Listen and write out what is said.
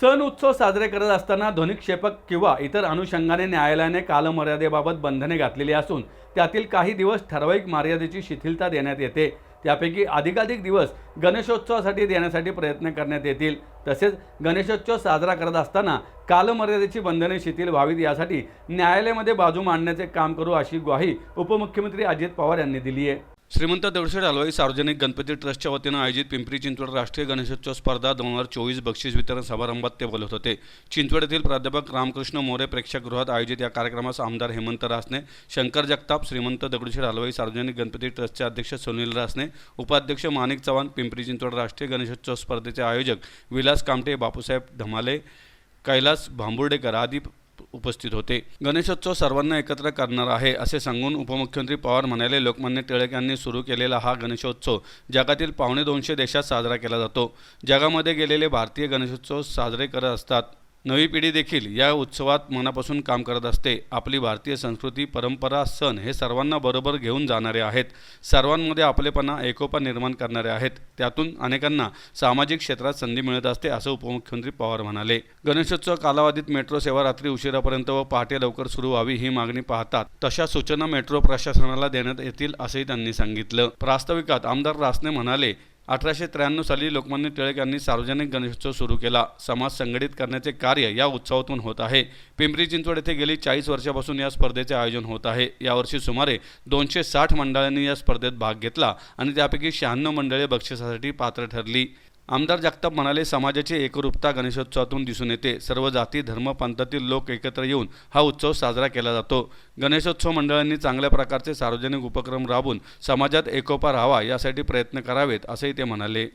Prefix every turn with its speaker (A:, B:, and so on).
A: सण उत्सव साजरे करत असताना ध्वनिक्षेपक किंवा इतर अनुषंगाने न्यायालयाने कालमर्यादेबाबत बंधने घातलेली असून त्यातील काही दिवस ठराविक मर्यादेची शिथिलता देण्यात येते. त्यापैकी अधिकाधिक दिवस गणेशोत्सवासाठी देण्यासाठी प्रयत्न करण्यात येतील. तसेच गणेशोत्सव साजरा करत असताना कालमर्यादेची बंधने शिथिल व्हावीत यासाठी न्यायालयामध्ये बाजू मांडण्याचे काम करू अशी ग्वाही उपमुख्यमंत्री अजित पवार यांनी दिली आहे श्रीमंत दगडूशेठ हलवाई सार्वजनिक गणपती ट्रस्टच्या वतीनं आयोजित पिंपरी चिंचवड राष्ट्रीय गणेशोत्सव स्पर्धा दोन हजार चोवीस बक्षीस वितरण समारंभात ते बोलत होते. चिंचवड येथील प्राध्यापक रामकृष्ण मोरे प्रेक्षकगृहात आयोजित या कार्यक्रमास आमदार हेमंत रासने शंकर जगताप श्रीमंत दगडूशेठ हलवाई सार्वजनिक गणपती ट्रस्टचे अध्यक्ष सुनील रासने उपाध्यक्ष माणिक चव्हाण पिंपरी चिंचवड राष्ट्रीय गणेशोत्सव स्पर्धेचे आयोजक विलास कामटे बापूसाहेब धमाले कैलास भांबुर्डेकर आदी उपस्थित होते. गणेशोत्सव सर्वांना एकत्र करणार आहे असे सांगून उपमुख्यमंत्री पवार म्हणाले लोकमान्य टिळक यांनी सुरू केलेला हा गणेशोत्सव जगातील पावणे दोनशे देशात साजरा केला जातो. जगामध्ये गेलेले भारतीय गणेशोत्सव साजरे करत असतात. नवी पिढी देखील या उत्सवात मनापासून काम करत असते. आपली भारतीय संस्कृती परंपरा सण हे सर्वांना बरोबर घेऊन जाणारे आहेत. सर्वांमध्ये आपलेपणा एकोपा निर्माण करणारे आहेत. त्यातून अनेकांना सामाजिक क्षेत्रात संधी मिळत असते असं उपमुख्यमंत्री पवार म्हणाले. गणेशोत्सव कालावधीत मेट्रो सेवा रात्री उशिरापर्यंत व पहाटे लवकर सुरू व्हावी ही मागणी पाहतात. तशा सूचना मेट्रो प्रशासनाला देण्यात येतील असंही त्यांनी सांगितलं. प्रास्ताविकात आमदार रासने म्हणाले अठराशे त्र्याण्णव साली लोकमान्य टिळक यांनी सार्वजनिक गणेशोत्सव सुरू केला. समाज संघटित करण्याचे कार्य या उत्सवातून होत आहे. पिंपरी चिंचवड येथे गेली चाळीस वर्षापासून या स्पर्धेचे आयोजन होत आहे. यावर्षी सुमारे दोनशे साठ मंडळांनी या स्पर्धेत भाग घेतला आणि त्यापैकी शहाण्णव मंडळे बक्षिसासाठी पात्र ठरली. आमदार जगताप म्हणाले समाजाची एकरूपता गणेशोत्सवातून दिसून येते. सर्व जाती धर्म पंथातील लोक एकत्र येऊन हा उत्सव साजरा केला जातो. गणेशोत्सव मंडळांनी चांगल्या प्रकारचे सार्वजनिक उपक्रम राबवून समाजात एकोपा राहावा यासाठी प्रयत्न करावेत असेही ते म्हणाले.